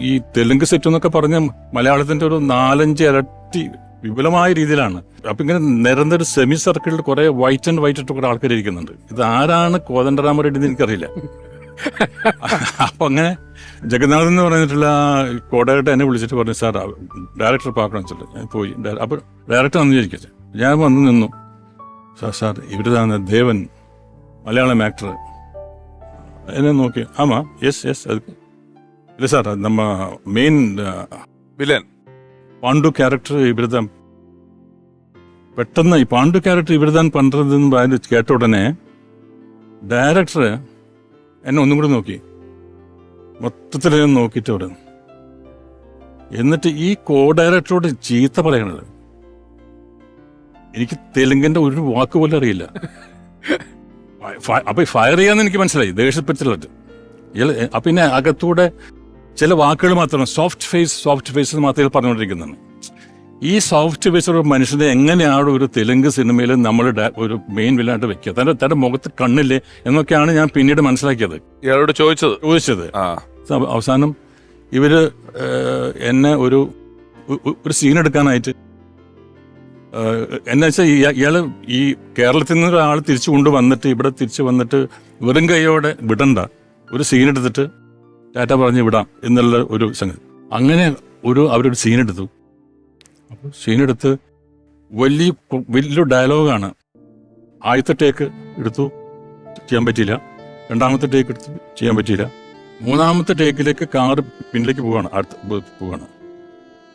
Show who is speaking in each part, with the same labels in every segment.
Speaker 1: ഈ തെലുങ്ക് സെറ്റ് എന്നൊക്കെ പറഞ്ഞ മലയാളത്തിന്റെ ഒരു നാലഞ്ച് ഇരട്ടി വിപുലമായ രീതിയിലാണ്. അപ്പൊ ഇങ്ങനെ നിരന്തര സെമി സർക്കിളിൽ കുറെ വൈറ്റ് ആൻഡ് വൈറ്റ് ഇട്ട് കുറെ ആൾക്കാർ ഇരിക്കുന്നുണ്ട്. ഇത് ആരാണ് കോദണ്ഡരാമ റെഡ്ഡി എന്ന് എനിക്കറിയില്ല. അപ്പൊ അങ്ങനെ ജഗന്നാഥൻ എന്ന് പറഞ്ഞിട്ടുള്ള കോടയായിട്ട് എന്നെ വിളിച്ചിട്ട് പറഞ്ഞു സാർ ഡയറക്ടർ പാക്കണം വെച്ചിട്ട് ഞാൻ പോയി. അപ്പൊ ഡയറക്ടർ വന്നു ചോദിക്കട്ടെ ഞാൻ വന്ന് നിന്നു. സാർ സാർ ഇവരിതാണ് ദേവൻ മലയാളം ആക്ടർ എന്നെ നോക്കി. ആമാ യെസ് യെസ് അത് ಇಲ್ಲ ಸರ್ ನಮ್ಮ ಮೇನ್
Speaker 2: വില്ലൻ
Speaker 1: പാണ്ഡു ക്യാരക്ടർ ഇവരുതാൻ പെട്ടെന്ന് ഈ പാണ്ഡു ക്യാരക്ടർ ഇവരുതാൻ പണ്ടതെന്ന് പറഞ്ഞു കേട്ട ഉടനെ ഡയറക്ടർ എന്നെ ഒന്നും കൂടി നോക്കി. മൊത്തത്തിൽ നോക്കിയിട്ട് അവിടെ എന്നിട്ട് ഈ കോ ഡയറക്ടറോട് ചീത്ത പറയണത്. എനിക്ക് തെലുങ്കിന്റെ ഒരു വാക്ക് പോലും അറിയില്ല. അപ്പൊ ഫയർ ചെയ്യാന്ന് എനിക്ക് മനസ്സിലായി. ദേഷ്യപ്പെട്ടില്ല അപ്പൊ പിന്നെ അകത്തൂടെ ചില വാക്കുകൾ മാത്രം സോഫ്റ്റ് ഫേസ് സോഫ്റ്റ് ഫേസ് മാത്രമേ പറഞ്ഞുകൊണ്ടിരിക്കുന്നതാണ് ഈ സോഫ്റ്റ് ഫേസ് ഒരു മനുഷ്യനെ എങ്ങനെയാണ് ഒരു തെലുങ്ക് സിനിമയിൽ നമ്മൾ ഒരു മെയിൻ വില്ലായിട്ട് വെക്കുക? തന്റെ തന്റെ മുഖത്ത് കണ്ണില്ലേ എന്നൊക്കെയാണ് ഞാൻ പിന്നീട് മനസ്സിലാക്കിയത്.
Speaker 2: ഇയാളോട് ചോദിച്ചത്?
Speaker 1: ചോദിച്ചത്. അവസാനം ഇവർ എന്നെ ഒരു ഒരു സീൻ എടുക്കാനായിട്ട് എന്നു എന്നാ വെച്ചാൽ ഇയാൾ ഈ കേരളത്തിൽ നിന്ന് ഒരാൾ തിരിച്ചു കൊണ്ടുവന്നിട്ട് ഇവിടെ തിരിച്ചു വന്നിട്ട് വെറും കൈയോടെ വിടണ്ട. ഒരു സീൻ എടുത്തിട്ട് ടാറ്റ പറഞ്ഞ് വിടാം എന്നുള്ള ഒരു സംഗതി. അങ്ങനെ ഒരു അവരൊരു സീൻ എടുത്തു അപ്പോൾ സീൻ വലിയ വലിയൊരു ഡയലോഗാണ് ആദ്യത്തെ ടേക്ക് എടുത്തു. ചെയ്യാൻ പറ്റിയില്ല. രണ്ടാമത്തെ ടേക്ക് എടുത്ത് ചെയ്യാൻ പറ്റിയില്ല. മൂന്നാമത്തെ ടേക്കിലേക്ക് കാർ പിന്നിലേക്ക് പോവാണ് അടുത്ത് പോവാണ്.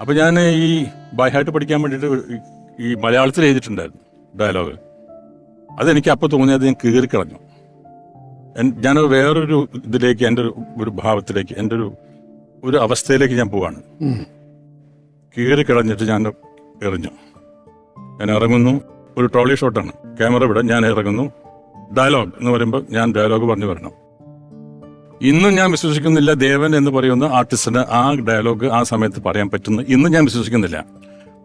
Speaker 1: അപ്പൊ ഞാൻ ഈ ബൈഹായിട്ട് പഠിക്കാൻ വേണ്ടിയിട്ട് ഈ- മലയാളത്തിൽ എഴുതിയിട്ടുണ്ടായിരുന്നു ഡയലോഗ്. അതെനിക്ക് അപ്പോൾ തോന്നിയത് ഞാൻ കീറിക്കളഞ്ഞു. ഞാനത് വേറൊരു ഇതിലേക്ക് എന്റെ ഒരു ഒരു ഭാവത്തിലേക്ക് എന്റെ ഒരു ഒരു അവസ്ഥയിലേക്ക് ഞാൻ പോവാണ്. കീറി കളഞ്ഞിട്ട് ഞാൻ എറിഞ്ഞു. ഞാൻ ഇറങ്ങുന്നു. ഒരു ട്രോളി ഷോട്ടാണ്. ക്യാമറ വിടെ ഞാൻ ഇറങ്ങുന്നു. ഡയലോഗ് എന്ന് പറയുമ്പോൾ ഞാൻ ഡയലോഗ് പറഞ്ഞു വരണം. ഇന്നും ഞാൻ വിശ്വസിക്കുന്നില്ല ദേവൻ എന്ന് പറയുന്ന ആർട്ടിസ്റ്റിന് ആ ഡയലോഗ് ആ സമയത്ത് പറയാൻ പറ്റുന്നു ഇന്നും ഞാൻ വിശ്വസിക്കുന്നില്ല.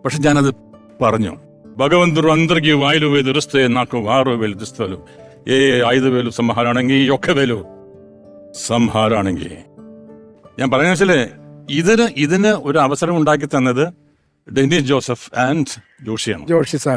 Speaker 1: പക്ഷെ ഞാനത് പറഞ്ഞു. ഭഗവന്തുർ അന്തർഗി വായിലുവേ ദുരസ്തേ നാക്കു വാറുവേൽ ദുസ്ഥലും ഏ ആയുധ വേലു സംഹാരാണെങ്കിൽ ഒക്കെ വേലു. സംഹാരാണെങ്കിൽ. ഞാൻ പറയുന്ന വെച്ചാൽ ഇതിന് ഇതിന് ഒരു അവസരം ഉണ്ടാക്കി തന്നത് ഡെന്നിസ് ജോസഫ് ആൻഡ് ജോഷിയാണ്.
Speaker 3: ജോഷി സാർ.